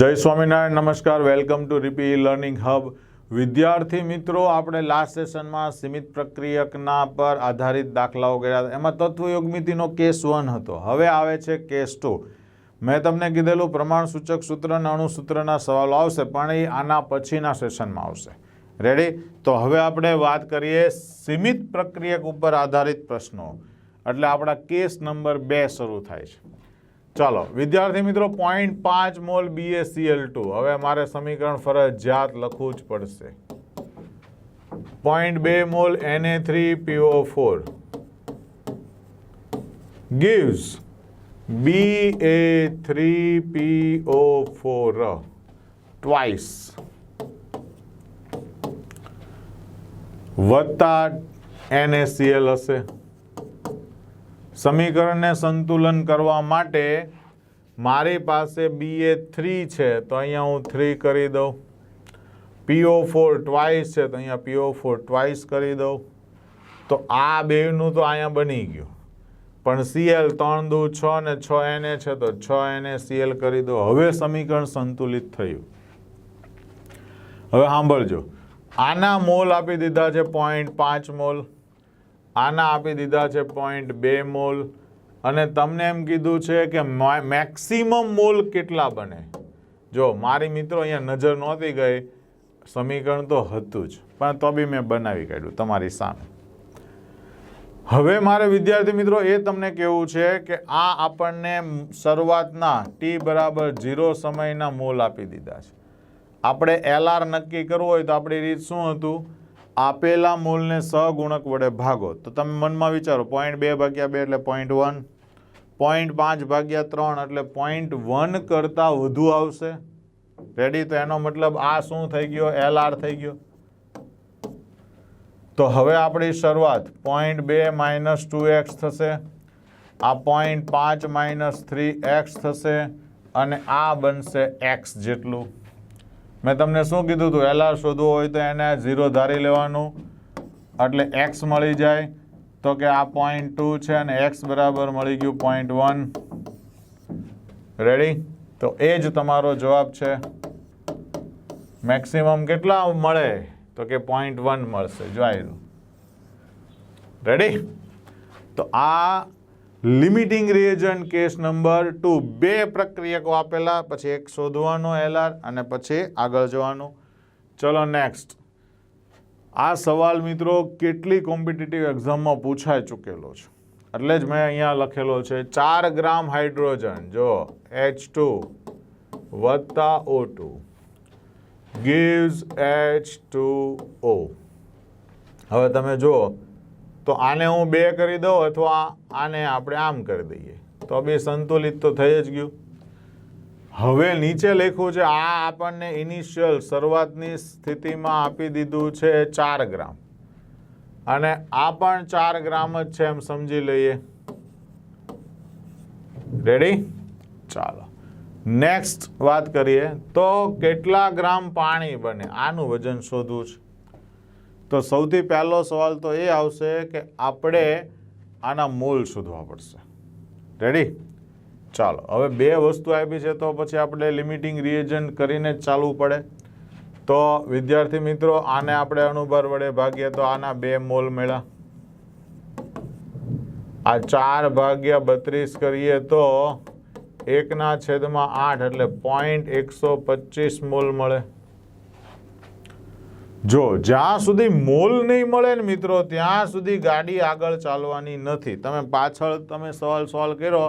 જય સ્વામિનારાયણ, નમસ્કાર, welcome to રીપી learning hub. વિદ્યાર્થી મિત્રો, આપણે લાસ્ટ સેશનમાં સીમિત પ્રક્રિયકના પર આધારિત દાખલાઓ કર્યા એમાં તત્વયોગમિતિનો કેસ વન હતો. હવે આવે છે કેસ ટુ મેં તમને કીધેલું પ્રમાણ સૂચક સૂત્ર અને અણુસૂત્રના સવાલો આવશે, પણ એ આના પછીના સેશનમાં આવશે. રેડી તો હવે આપણે વાત કરીએ સીમિત પ્રક્રિયક ઉપર આધારિત પ્રશ્નો. એટલે આપણા કેસ નંબર બે શરૂ થાય છે. ચાલો, વિદ્યાર્થી મિત્રો પોઈન્ટ પાંચ મોલ બીએસીએલ ટુ હવે મારે સમીકરણ ફરજિયાત લખવું જ પડશે. પોઈન્ટ બે mole NA three PO four gives B A three PO four twice વત્તા એનએસીએલ હશે. સમીકરણને સંતુલન કરવા માટે મારી પાસે બી એ થ્રી છે, તો અહીંયા હું થ્રી કરી દઉં. પીઓ ફોર ટ્વાઇસ છે, તો અહીંયા પીઓ ફોર ટ્વાઇસ કરી દઉં. તો આ બેનું તો અહીંયા બની ગયું. પણ સીએલ ત્રણ દુ છ ને છ એને છે, તો છ એને સીએલ કરી દો હવે સમીકરણ સંતુલિત થયું. હવે સાંભળજો. આના મોલ આપી દીધા છે પોઈન્ટ પાંચ મોલ. આના આપી દીધા છે પોઈન્ટ બે મોલ. અને તમને એમ કીધું છે કે મેક્સિમમ મોલ કેટલા બને? જો, મારી મિત્રો અહીંયા નજર નહોતી ગઈ. સમીકરણ તો હતું જ. પણ તો બી મેં બનાવી કાઢ્યું તમારી સામે. હવે મારે વિદ્યાર્થી મિત્રો એ તમને કહેવું છે કે આ આપણને શરૂઆતના ટી બરાબર ઝીરો સમયના મોલ આપી દીધા છે. આપણે એલઆર નક્કી કરવું હોય તો આપણી રીત શું હતું? આપેલા મૂલને સગુણક વડે ભાગો. તો તમે મનમાં વિચારો પોઈન્ટ બે ભાગ્યા બે એટલે પોઈન્ટ વન પોઈન્ટ પાંચ ભાગ્યા ત્રણ એટલે પોઈન્ટ વન કરતાં વધુ આવશે. રેડી તો એનો મતલબ આ શું થઈ ગયો? એલઆર થઈ ગયો. તો હવે આપણી શરૂઆત. પોઈન્ટ બે માઇનસ ટુ એક્સ થશે. આ પોઈન્ટ પાંચ માઇનસ થ્રી એક્સ થશે અને આ બનશે એક્સ જેટલું. મેં તમને શું કીધું હતું એલઆર શોધવું હોય તો એને ઝીરો ધારી લેવાનું. એટલે એક્સ મળી જાય. તો કે આ પોઈન્ટ ટુ છે અને એક્સ બરાબર મળી ગયું પોઈન્ટ વન રેડી તો એ જ તમારો જવાબ છે. મેક્સિમમ કેટલા મળે? તો કે પોઈન્ટ વન મળશે. જોઈ રેડી તો આ limiting reagent case number two. બે પ્રક્રિયકો આપેલા, પછી એક શોધવાનો એલઆર અને પછી આગળ જવાનું. ચલો નેક્સ્ટ. આ સવાલ મિત્રો કેટલી કોમ્પિટિટિવ એક્ઝામમાં પૂછાઈ ચૂકેલો છે? એટલે જ મેં અહીંયા લખેલો છે, ચાર ગ્રામ હાઇડ્રોજન. જો, એચ ટુ વત્તા O two gives H two O. હવે તમે જુઓ તો આને હું બે કરી દઉં અથવા આને આપણે આમ કરી દઈએ. તો બે સંતુલિત તો થઈ જ ગયું. હવે નીચે લખ્યું છે, આ આપણને ઇનિશિયલ શરૂઆતની સ્થિતિમાં આપી દીધું છે ચાર ગ્રામ. અને આ પણ ચાર ગ્રામ જ છે એમ સમજી લઈએ. રેડી ચાલો. નેક્સ્ટ વાત કરીએ. તો કેટલા ગ્રામ પાણી બને? આનું વજન શોધવું છે. તો સૌથી પહેલો સવાલ તો એ આવશે કે આપણે આના મોલ શોધવા પડશે. રેડી ચાલો, હવે બે વસ્તુ આપી છે તો પછી આપણે લિમિટિંગ રિએજન્ટ કરીને જ ચાલવું પડે. તો વિદ્યાર્થી મિત્રો, આને આપણે અણુભાર વડે ભાગીએ તો આના બે મોલ મળ્યા. આ ચાર ભાગ્યા બત્રીસ કરીએ તો એકના છેદમાં આઠ એટલે પોઈન્ટ એકસો પચીસ મોલ મળે. જો જ્યાં સુધી મોલ નહીં મળે ને મિત્રો, ત્યાં સુધી ગાડી આગળ ચાલવાની નથી. તમે પાછળ તમે સવાલ સોલ્વ કર્યો,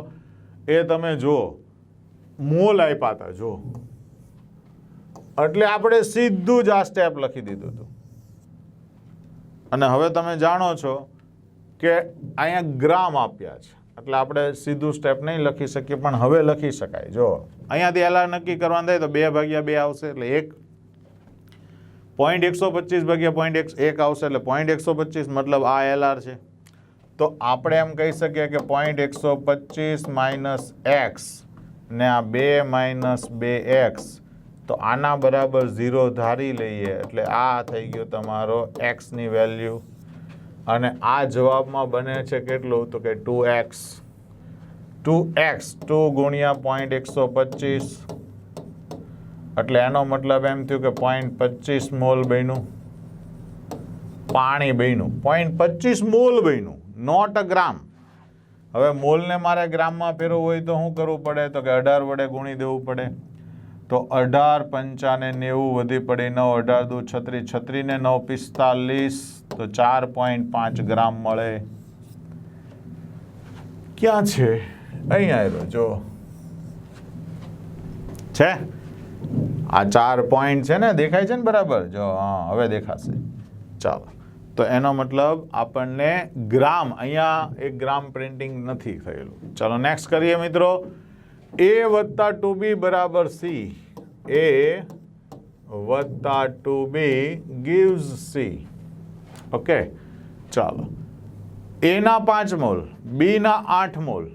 એ તમે જુઓ. મોલ આપ્યા હતા જો એટલે આપણે સીધું જ આ સ્ટેપ લખી દીધું હતું. અને હવે તમે જાણો છો કે અહીંયા ગ્રામ આપ્યા છે. એટલે આપણે સીધું સ્ટેપ નહીં લખી શકીએ, પણ હવે લખી શકાય. જો અહીંયાથી એલા નક્કી કરવાનું થાય તો બે ભાગ્યા બે આવશે, એટલે એક પોઈન્ટ એકસો પચીસ ભાગ્યા પોઈન્ટ એક એક આવશે એટલે પોઈન્ટ એકસો પચીસ મતલબ આ એલઆર છે. તો આપણે એમ કહી શકીએ કે પોઈન્ટ એકસો પચીસ માઇનસ એક્સ ને આ બે માઇનસ બે એક્સ તો આના બરાબર ઝીરો ધારી લઈએ એટલે આ થઈ ગયો તમારો એક્સની વેલ્યુ અને આ જવાબમાં બને છે કેટલું? તો કે two X two X two ગુણ્યા પોઈન્ટ એકસો પચીસ એટલે એનો મતલબ એમ થયું કે પોઈન્ટ પચીસ મોલ બન્યું. પાણી બન્યું. પોઈન્ટ પચીસ મોલ બન્યું. Not a gram. હવે મોલને મારે ગ્રામમાં ફેરવવું હોય તો શું કરવું પડે? તો કે અઢાર વડે ગુણી દેવું પડે. તો અઢાર પંચાને નેવું વધી પડી નવ, અઢાર દુ છત્રીસ છત્રીને નવ, પિસ્તાલીસ. તો ચાર પોઈન્ટ પાંચ ગ્રામ મળે. ક્યાં છે? અહીંયા આવ્યો, જો. છે? આ ચાર પોઈન્ટ છે ને, દેખાય છે ને બરાબર? જો, હા, હવે દેખાશે. ચાલો. તો એનો મતલબ આપણને ગ્રામ, અહીંયા એક ગ્રામ પ્રિન્ટિંગ નથી થયેલું. ચાલો નેક્સ્ટ કરીએ મિત્રો. એ વત્તા ટુ બી બરાબર સી એ વત્તા two B gives C okay ચાલો. એના પાંચ મોલ બીના આઠ મોલ.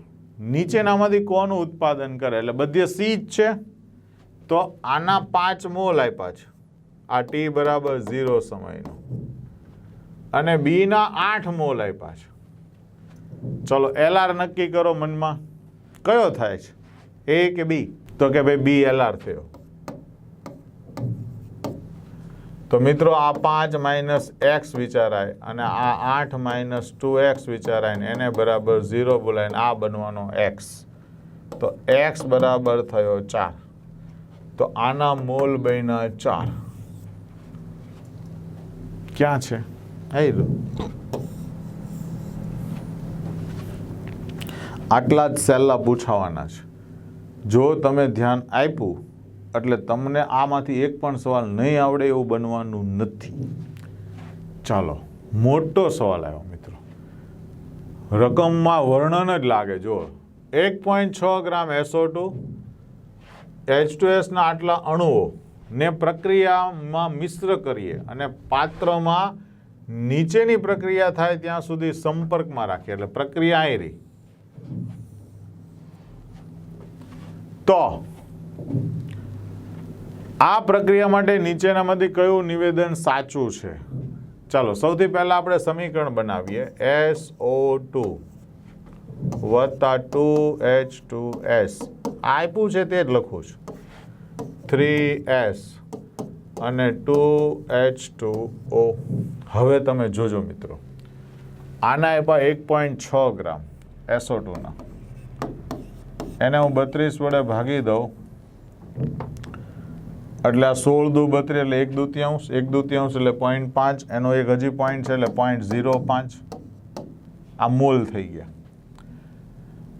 નીચેનામાંથી કોનું ઉત્પાદન કરે? એટલે બધે સી જ છે? તો આના પાંચ મોલ આપ્યા છે. આ ટી બરાબર ઝીરો સમયનો. અને બીના આઠ મોલ આપ્યા છે. ચલો એલઆર નક્કી કરો મનમાં. કયો થાય છે? એ કે બી તો કે ભાઈ બી એલઆર થયો. તો મિત્રો, આ પાંચ માઇનસ એક્સ વિચારાય અને આ આઠ માઇનસ ટુ એક્સ વિચારાય ને એને બરાબર ઝીરો બોલાય ને આ બનવાનો એક્સ તો એક્સ બરાબર થયો ચાર. તો આના મોલ બન્યા ચાર. ક્યાં છે? આટલા જ સહેલા પૂછાવાના છે. જો તમે ધ્યાન આપ્યું એટલે તમને આમાંથી એક પણ સવાલ નહીં આવડે એવું બનવાનું નથી. ચાલો મોટો સવાલ આવ્યો મિત્રો. રકમમાં વર્ણન જ લાગે જો એક પોઈન્ટ છ gram S O two H two એસના આટલા અણુઓ ને પ્રક્રિયામાં મિશ્ર કરીએ અને પાત્રમાં નીચેની પ્રક્રિયા થાય ત્યાં સુધી સંપર્કમાં રાખીએ, એટલે પ્રક્રિયા અહીં રહી. તો આ પ્રક્રિયા માટે નીચેનામાંથી કયું નિવેદન સાચું છે? ચાલો, સૌથી પહેલા આપણે સમીકરણ બનાવીએ. એસ ઓ ટુ વત્તા ટુ એચ ટુ એસ આપ્યું છે તે જ લખું છું. થ્રી એસ અને ટુ એચ ટુ ઓ હવે તમે જોજો મિત્રો. આના આપ્યા એક પોઈન્ટ છ ગ્રામ એસો ટુના એને હું બત્રીસ વડે ભાગી દઉં. એટલે આ સોળ દુ બત્રીસ એટલે એક દુત્યાંશ એક દુત્યાંશ એટલે પોઈન્ટ પાંચ, એનો એક હજી પોઈન્ટ છે એટલે પોઈન્ટ ઝીરો પાંચ. આ મૂલ થઈ ગયા.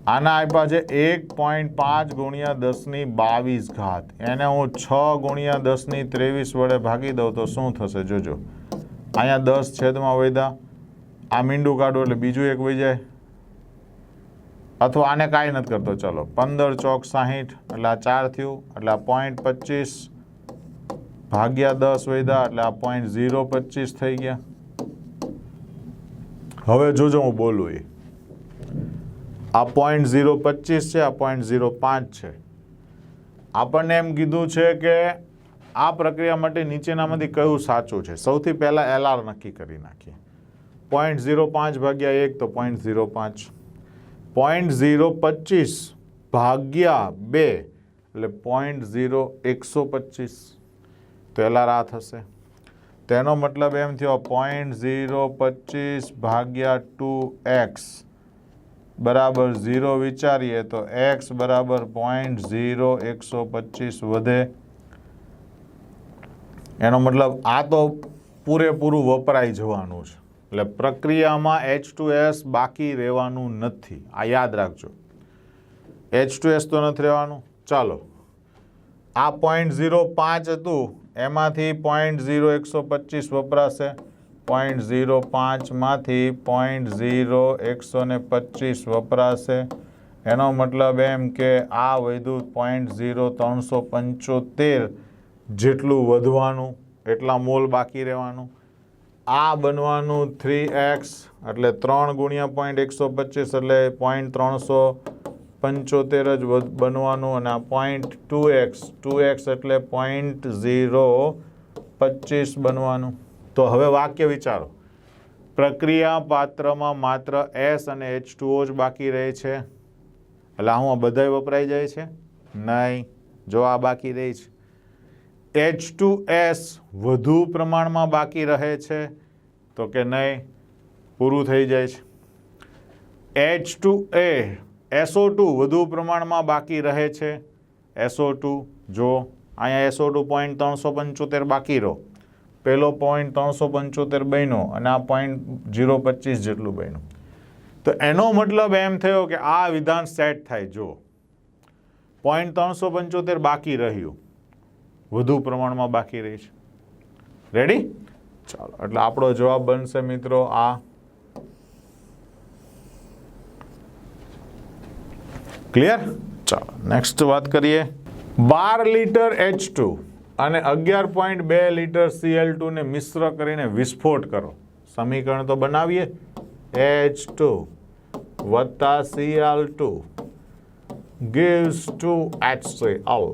આના આપ્યા છે એક પોઈન્ટ પાંચ ગુણ્યા દસની બાવીસ ઘાત. એને હું છ ગુણ્યા દસની ત્રેવીસ વડે ભાગી દઉં તો શું થશે? જોજો. અહીંયા દસ છેદમાં વૈધા આ મીંડું કાઢો એટલે બીજું એક વહી જાય. અથવા આને કાંઈ નથી કરતો. ચલો, પંદર ચોક સાહીઠ, એટલે આ ચાર થયું. એટલે આ પોઈન્ટ પચીસ ભાગ્યા દસ વૈદા એટલે આ પોઈન્ટ ઝીરો પચીસ થઈ ગયા. હવે જોજો હું બોલું એ આ પોઈન્ટ ઝીરો પચીસ છે, આ પોઈન્ટ ઝીરો પાંચ છે. આપણને એમ કીધું છે કે આ પ્રક્રિયા માટે નીચેનામાંથી કયું સાચું છે? સૌથી પહેલાં એલઆર નક્કી કરી નાખીએ. પોઈન્ટ ઝીરો પાંચ ભાગ્યા એક તો પોઈન્ટ ઝીરો પાંચ. પોઈન્ટ ઝીરો પચીસ ભાગ્યા બે એટલે પોઈન્ટ ઝીરો એકસો પચીસ. તો એલઆર આ થશે. તેનો મતલબ એમ થયો પોઈન્ટ ઝીરો પચીસ ભાગ્યા ટુ એક્સ બરાબર ઝીરો વિચારીએ તો એક્સ બરાબર પોઈન્ટ ઝીરો એકસો પચીસ વધે. એનો મતલબ આ તો પૂરેપૂરું વપરાઈ જવાનું છે. એટલે પ્રક્રિયામાં એચ ટુ એસ બાકી રહેવાનું નથી. આ યાદ રાખજો. એચ ટુ એસ તો નથી રહેવાનું? ચાલો. આ પોઈન્ટ ઝીરો પાંચ હતું. એમાંથી પોઈન્ટ ઝીરો એકસો પચીસ વપરાશે. પોઈન્ટ ઝીરો પાંચમાંથી પોઈન્ટ ઝીરો એકસો ને પચીસ વપરાશે. એનો મતલબ એમ કે આ વધ્યું પોઈન્ટ ઝીરો ત્રણસો પંચોતેર જેટલું વધવાનું, એટલા મોલ બાકી રહેવાનું. આ બનવાનું થ્રી એક્સ એટલે ત્રણ ગુણ્યા પોઈન્ટ એકસો પચીસ એટલે પોઈન્ટ ત્રણસો પંચોતેર જ બનવાનું અને આ point two X two X એટલે પોઈન્ટ ઝીરો પચીસ બનવાનું. તો હવે વાક્ય વિચારો. પ્રક્રિયા પાત્રમાં માત્ર એસ અને એચ ટુઓ જ બાકી રહે છે. એટલે હું આ બધાય વપરાઈ જાય છે? નહીં. જો આ બાકી રહી છે. એચ ટુ એસ વધુ પ્રમાણમાં બાકી રહે છે તો કે નહીં? પૂરું થઈ જાય છે. H two A, S O two વધુ પ્રમાણમાં બાકી રહે છે? એસો ટુ, જો. અહીંયા એસો ટુ પોઈન્ટ ત્રણસો પંચોતેર બાકી રહો. પહેલો પોઈન્ટ ત્રણસો પંચોતેર બન્યો અને આ પોઈન્ટ જીરો પચીસ જેટલું બન્યું. તો એનો મતલબ એમ થયો કે આ વિધાન સેટ થાય. જો પોઈન્ટ ત્રણસો પંચોતેર બાકી રહ્યું. વધુ પ્રમાણમાં બાકી રહી છે. રેડી ચાલો, એટલે આપણો જવાબ બનશે મિત્રો આ. ક્લિયર ચાલો નેક્સ્ટ વાત કરીએ. બાર લીટર એચ ટુ અને અગિયાર પોઈન્ટ બે લીટર સીએલ ટુને મિશ્ર કરીને વિસ્ફોટ કરો. સમીકરણ તો બનાવીએ. એચ ટુ વત્તા CL two gives to HCl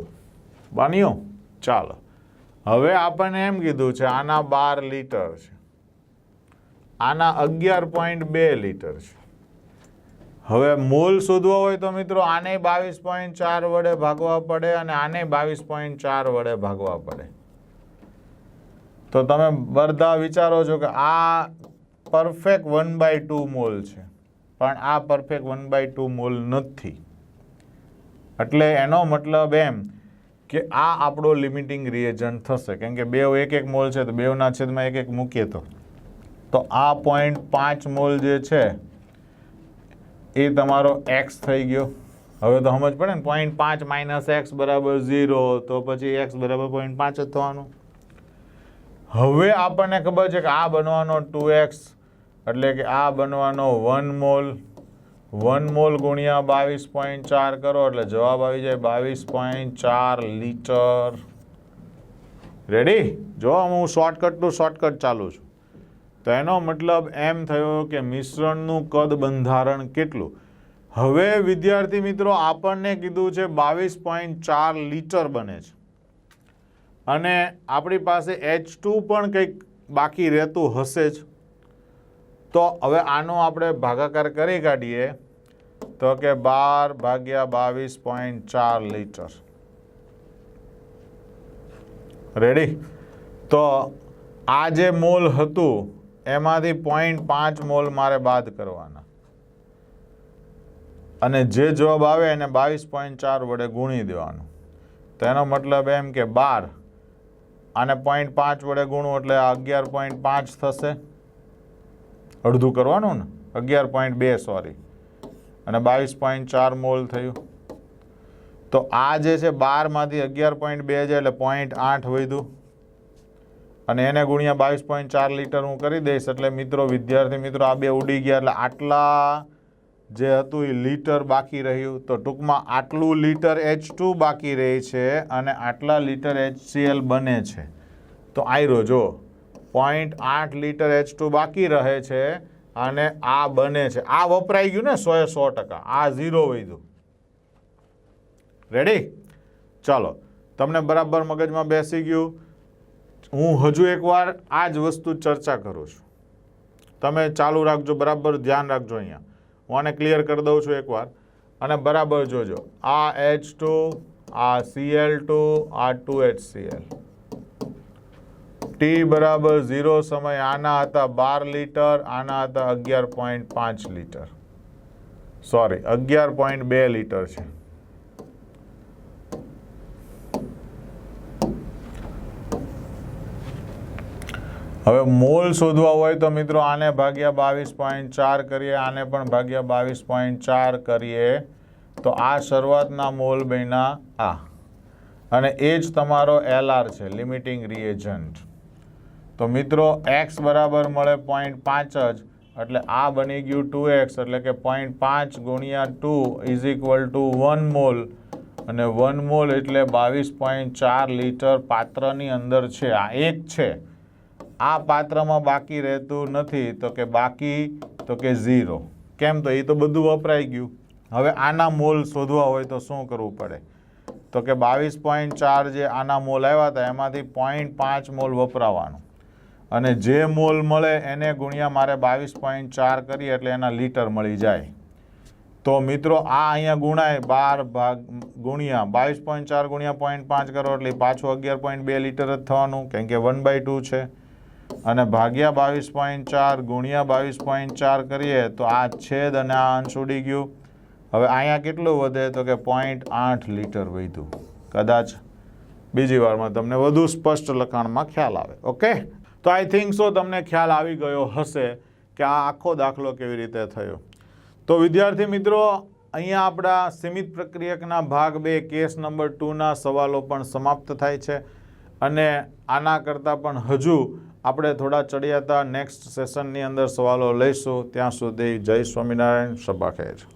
બન્યું ચાલો. હવે આપણને એમ કીધું છે આના બાર લીટર છે. આના અગિયાર પોઈન્ટ બે લીટર છે. હવે મોલ શોધવો હોય તો મિત્રો આને બાવીસ પોઈન્ટ ચાર વડે ભાગવા પડે અને આને બાવીસ પોઈન્ટ ચાર વડે ભાગવા પડે. તો તમે બધા વિચારો છો કે આ perfect one by two mole છે. પણ આ perfect one by two mole નથી. એટલે એનો મતલબ એમ કે આ આપણો લિમિટિંગ રિએજન્ટ થશે. કેમ કે બે એક એક મોલ છે તો બેવના છેદમાં એક એક મૂકીએ તો. તો આ પોઈન્ટ પાંચ મોલ જે છે એ તમારો એક્સ થઈ ગયો. હવે તો સમજ પડે ને પોઈન્ટ પાંચ માઇનસ એક્સ બરાબર ઝીરો તો પછી એક્સ બરાબર પોઈન્ટ પાંચ જ થવાનું. હવે આપણને ખબર છે કે આ બનવાનો ટુ એક્સ એટલે કે આ બનવાનો વન મોલ વન મોલ ગુણ્યા બાવીસ પોઈન્ટ ચાર કરો, એટલે જવાબ આવી જાય બાવીસ પોઈન્ટ ચાર લીટર રેડી જો હું શોર્ટકટ ટુ શોર્ટકટ ચાલુ છું. તો એનો મતલબ એમ થયો કે મિશ્રણનું કદ બંધારણ કેટલું? હવે વિદ્યાર્થી મિત્રો, આપણને કીધું છે બાવીસ પોઈન્ટ ચાર લીટર બને છે. અને આપણી પાસે એચ પણ કંઈક બાકી રહેતું હશે જ. તો હવે આનો આપણે ભાગાકાર કરી કાઢીએ. તો કે બાર ભાગ્યા બાવીસ પોઈન્ટ ચાર લીટર. રેડી તો આ જે મોલ હતું એમાંથી પોઈન્ટ પાંચ મોલ મારે બાદ કરવાના. અને જે જવાબ આવે એને બાવીસ પોઈન્ટ ચાર વડે ગુણી દેવાનું. તો એનો મતલબ એમ કે બાર. આને પોઈન્ટ પાંચ વડે ગુણું એટલે અગિયાર પોઈન્ટ પાંચ થશે. અડધું કરવાનું ને? અગિયાર પોઈન્ટ બે સોરી અને બાવીસ પોઈન્ટ ચાર મોલ થયું. તો આ જે છે બારમાંથી અગિયાર પોઈન્ટ બે છે એટલે પોઈન્ટ આઠ વધ્યું. અને એને ગુણ્યા બાવીસ પોઈન્ટ ચાર લીટર હું કરી દઈશ એટલે મિત્રો, વિદ્યાર્થી મિત્રો, આ બે ઉડી ગયા એટલે આટલા જે હતું એ લીટર બાકી રહ્યું. તો ટૂંકમાં આટલું લીટર એચ બાકી રહે છે અને આટલા લીટર એચસીએલ બને છે. તો આયરો જો પોઈન્ટ આઠ લીટર એચ ટુ બાકી રહે છે અને આ બને છે. આ વપરાઈ ગયું ને સો એ સો ટકા. આ ઝીરો વધ્યું. રેડી ચાલો. તમને બરાબર મગજમાં બેસી ગયું. હું હજુ એકવાર આ જ વસ્તુ ચર્ચા કરું છું. તમે ચાલુ રાખજો, બરાબર? ધ્યાન રાખજો અહીંયા. હું આને ક્લિયર કરી દઉં છું એકવાર. અને બરાબર જોજો. આ એચ ટુ આ સીએલ ટુ આ ટુ એચ સીએલ ટી બરાબર ઝીરો સમય, આના હતા બાર લીટર, આના હતા અગિયાર પોઈન્ટ પાંચ લીટર. સોરી અગિયાર પોઈન્ટ બે લીટર છે. હવે મોલ શોધવા હોય તો મિત્રો આને ભાગ્યા બાવીસ પોઈન્ટ ચાર કરીએ, આને પણ ભાગ્યા બાવીસ પોઈન્ટ ચાર કરીએ. તો આ શરૂઆતના મોલ બન્યા આ. અને એ જ તમારો એલઆર છે લિમિટિંગ રિએજન્ટ તો મિત્રો એક્સ બરાબર મળે પોઈન્ટ પાંચ જ, એટલે આ બની ગયું ટુ એક્સ એટલે કે પોઈન્ટ પાંચ ગુણ્યા two is equal to one mole અને વન મોલ એટલે બાવીસ પોઈન્ટ ચાર લીટર પાત્રની અંદર છે, આ એક છે. આ પાત્રમાં બાકી રહેતું નથી, તો કે બાકી, તો કે ઝીરો. કેમ તો એ તો બધું વપરાઈ ગયું. હવે આના મોલ શોધવા હોય તો શું કરવું પડે? તો કે બાવીસ પોઈન્ટ ચાર જે આના મોલ આવ્યા હતા, એમાંથી પોઈન્ટ પાંચ મોલ વપરાવાનું. અને જે મોલ મળે એને ગુણ્યા મારે બાવીસ પોઈન્ટ ચાર કરીએ એટલે એના લીટર મળી જાય. તો મિત્રો, આ અહીંયા ગુણાય બાર ભાગ ગુણ્યા, બાવીસ પોઈન્ટ ચાર ગુણ્યા પોઈન્ટ પાંચ કરો એટલે પાછું અગિયાર પોઈન્ટ બે લીટર જ થવાનું, કેમ કે વન બાય ટુ છે. અને ભાગ્યા બાવીસ પોઈન્ટ ચાર, ગુણ્યા બાવીસ પોઈન્ટ ચાર કરીએ તો આ છેદ અને આ અંશ ઉડી ગયું. હવે અહીંયા કેટલું વધે તો કે પોઈન્ટ આઠ લીટર વધ્યું. કદાચ બીજી વારમાં તમને વધુ સ્પષ્ટ લખાણમાં ખ્યાલ આવે. ઓકે તો આઈ થિંક સો તમને ખ્યાલ આવી ગયો હશે કે આ આખો દાખલો કેવી રીતે થયો. તો વિદ્યાર્થી મિત્રો, અહીંયા આપણા સીમિત પ્રક્રિયકના ભાગ બે, કેસ નંબર ટુના સવાલો પણ સમાપ્ત થાય છે. અને આના કરતાં પણ હજુ આપણે થોડા ચડિયાતા નેક્સ્ટ સેશનની અંદર સવાલો લઈશું. ત્યાં સુધી જય સ્વામિનારાયણ સભા છે